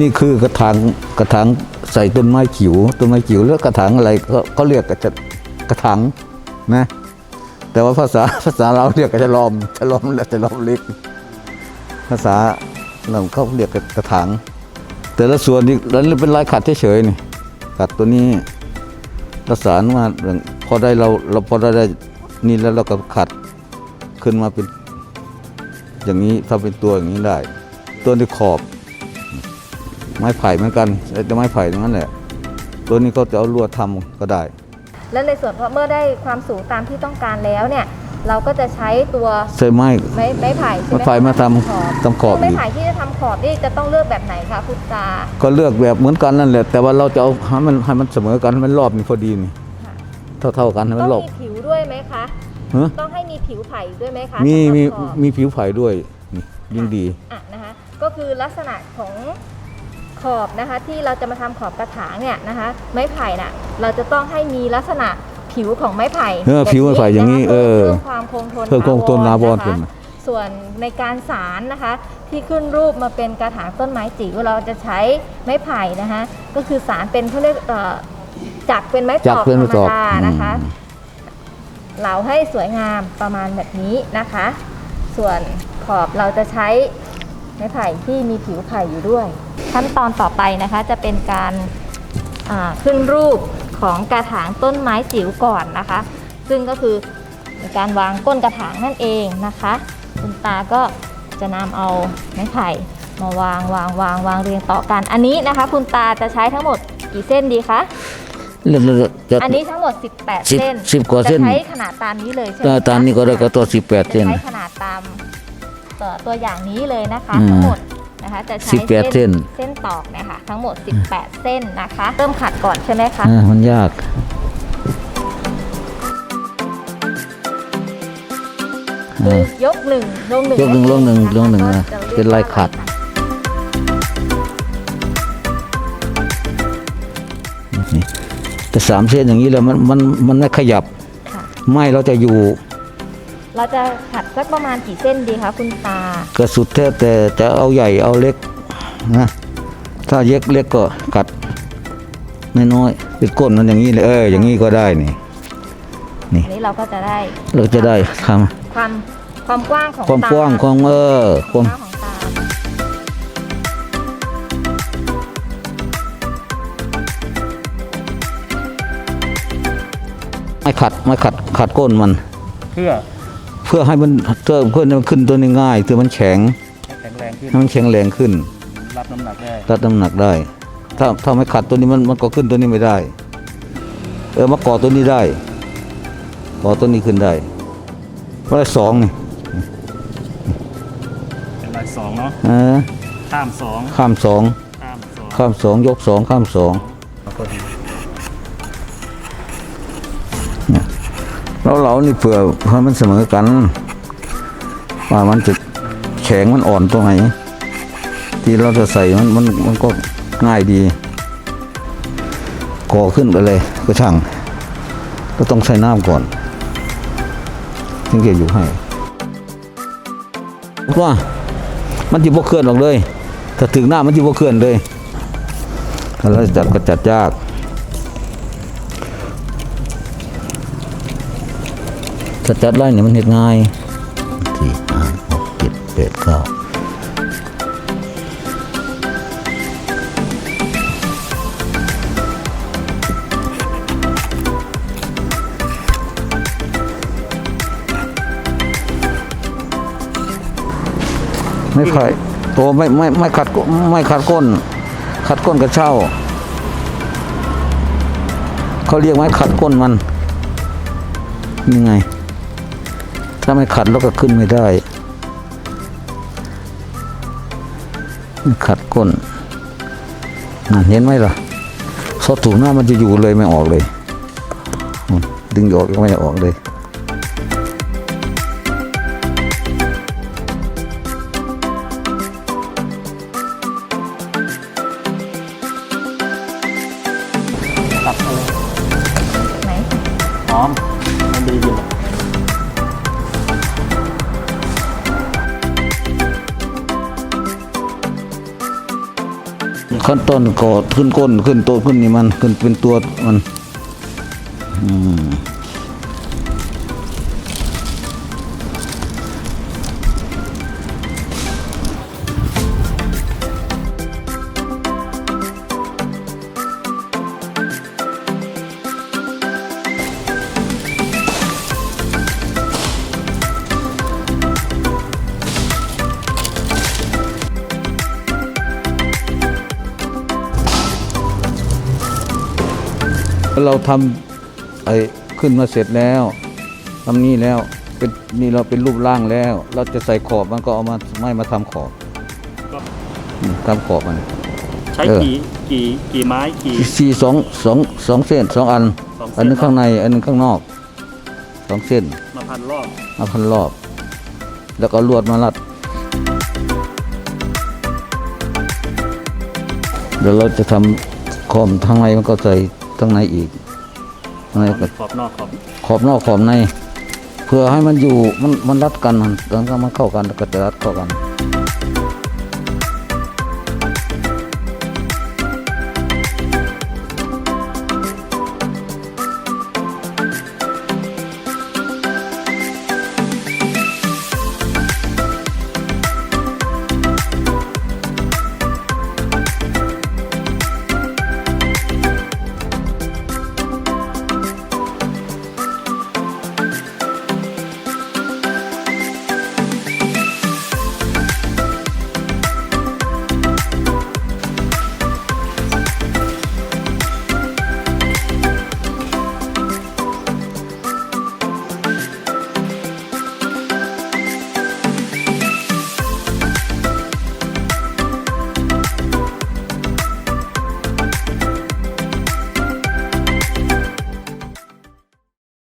นี่คือกระถางกระถางใส่ต้นไม้จิ๋วต้นไม้จิ๋วแล้วกระถางอะไรก็ก็เรียกกระจะกระถางนะแต่ว่าภาษาภาษาเราเรียกกระจะลอมจะลอมและจะลอมเล็ก ภาษาเราเขาเรียกกระถางแต่ละส่วนนี่แล้วเป็นลายขัดเฉยๆนี่ขัดตัวนี้ประสานมาพอได้เราเราพอได้ได้นี่แล้วเราก็ขัดขึ้นมาเป็น อย่างนี้ทำเป็นตัวอย่างนี้ได้ ตัวที่ขอบ ไม้ไผ่เหมือนกันแต่ไม้ไผ่ทั้งนั้นแหละตัวนี้ก็จะเอาลวดทำก็ได้ และในส่วนพอเมื่อได้ความสูงตามที่ต้องการแล้วเนี่ย เราก็จะใช้ตัวใส่ไม้ไม้ไม้ไผ่ใช่ไหมไม้ไผ่มาทำขอบทำขอบไม้อีกไผ่ที่จะทำขอบนี่จะต้องเลือกแบบไหนคะคุณตาก็เลือกแบบเหมือนกันนั่นแหละ แต่ว่าเราจะเอาให้มันให้มันเสมอกันให้มันรอบนี่พอดีนี่ค่ะเท่าเท่าๆกันให้ต้มัอนงรอบมีผิวด้วยไหมคะฮะต้องให้มีผิวไผ่ด้วยไหมคะมีสำหรับมีขอบมีผิวไผ่ด้วยนี่ยิ่งดีอะนะคะก็คือลักษณะของ ขอบนะคะที่เราจะมาทำขอบกระถางเนี่ยนะคะไม้ไผ่น่ะเราจะต้องให้มีลักษณะผิวของไม้ไผ่เออผิวไม้ไผ่อย่างนี้นี้เออเพิ่มความคงทนเพิ่มความคงทนถาวระคะขึ้นส่วนในการสารนะคะที่ขึ้นรูปมาเป็นกระถางต้นไม้จิ๋วเราจะใช้ไม้ไผ่นะคะก็คือสารเป็นเขาเรียกเอ่อจักเป็นไม้จัตกอกเป็นธรไม้รมตอกดานะคะอืมเหลาให้สวยงามประมาณแบบนี้นะคะ ส่วนขอบเราจะใช้ไม้ไผ่ที่มีผิวไผ่อยู่ด้วย ขั้นตอนต่อไปนะคะจะเป็นการอ่าขึ้นรูปของกระถางต้นไม้จิ๋วก่อนนะคะ ซึ่งก็คือการวางก้นกระถางนั่นเองนะคะคุณตาก็จะนำเอาไม้ไผ่มาวางวางวางวางเรียงต่อกัน อันนี้นะคะ คุณตาจะใช้ทั้งหมดกี่เส้นดีคะเลือกเลือกจะอันนี้ทั้งหมด 18สิบเส้นสิบกว่าเส้นจะใช้ขนาดตามนี้เลยใช่ไหมถ้าคะตามนี้ก็ได้ก็ตัวสิบแปดจะเส้นใช้ขนาดตามตัวตัวอย่างนี้เลยนะคะอืมทั้งหมด นะคะจะใช้18เส้น เส้นตอกเนะคะทั้งหมด 18 เส้นนะคะ เริ่มขัดก่อนใช่ไหมคะ อ่ามันยากคือยกหนึ่งลงหนึ่งยกหนึ่งลงหนึ่งลงหนึ่งก็นะจะรียกเป็นลายขัดนี่แต่สามเส้นอย่างนี้แล้วมันมันมันไม่ขยับ ค่ะ ไม่เราจะอยู่ เราจะขัดสักประมาณกี่เส้นดีคะคุณตากระสุดแท้แต่จะเอาใหญ่เอาเล็กนะถ้าเย็กเล็กก็กัดน้อยๆเป็นก้นมันอย่างนี้เลยเอออย่างนี้ก็ได้นี่อันนี้เราก็จะได้เราจะได้ทำความความกว้างของความตากว้างของเออความกว้างของตาไม่ขัดไม่ขัดขัดก้นมัน เพื่อ เพื่อให้มันเพื่อเพื่อให้มันขึ้นตัวนี้ง่ายตัวมันแข็งให้แข็งแรงขึ้นให้มันแข็งแรงขึ้น รับน้ำหนักได้รับน้ำหนักได้ ถ้าถ้าไม่ขัดตัวนี้มันมันก็ขึ้นตัวนี้ไม่ได้ เออมาก่อตัวนี้ได้ก่อตัวนี้ขึ้นได้เพราะสองนี่เป็นลายสองเนาะเออข้ามสองข้ามสองข้ามสองข้ามสองยกสองข้ามสอง แล้วก็ดีแล้วเรานี่เผื่อเพื่อมันเสมอกันว่ามันจะแข็งมันอ่อนตรงไหนที่เราจะใส่มันมันมันก็ง่ายดีก่อขึ้นไปเลยก็ช่าง ก็ต้องใช้น้ำก่อนถึงจะอยู่ให้ว่ามันจะบวกเคลื่อนออกเลย ถ้าถึงหน้ามันจะบวกเคลื่อนเลยถ้าเราจัดก็จัดยาก ถ้าจัดไล่เนี่ยมันเห็ดง่ายสี่ห้าหกเจ็ดแปดเก้าไม่ค่อยโอ้ไม่ไม่ไม่ขัดก้นไม่ขัดก้น ขัดก้นกระเช่า เขาเรียกไม้ขัดก้นมัน ยังไง ถ้าไม่ขัดแล้วก็ขึ้นไม่ได้ ขัดก้นน่ะเห็นไหมล่ะซอถูกหน้ามันจะอยู่เลยไม่ออกเลยอืมดึงออกก็ไม่ออกเลยตัดเอาเลยไหนหอม ขั้นต้นก็ขึ้นก้นขึ้นโตวขึ้นนี่มันขึ้นเป็นตัวมัน อืม เราทำไอ้ขึ้นมาเสร็จแล้วทำนี่แล้วเป็นนี่เราเป็นรูปร่างแล้ว เราจะใส่ขอบมันก็เอามาไม่มาทำขอบอืมทำขอบมันใช้เออกี่กี่กี่ไม้กี่สี่สองสองสองเส้นสองอันสองเส้นอันหนึงข้างในอันหนึงข้างนอกสองเส้นมาพันรอบมาพันรอบ แล้วก็ลวดมารัดเดี๋ยวเราจะทำขอบทางในมันก็ใส่ ทางในอีกทางในก็ขอบนอกขอบขอบนอกขอบใน เพื่อให้มันอยู่มันมันรัดกันมันแล้วก็มันเข้ากันแล้วก็จะรัดเข้ากัน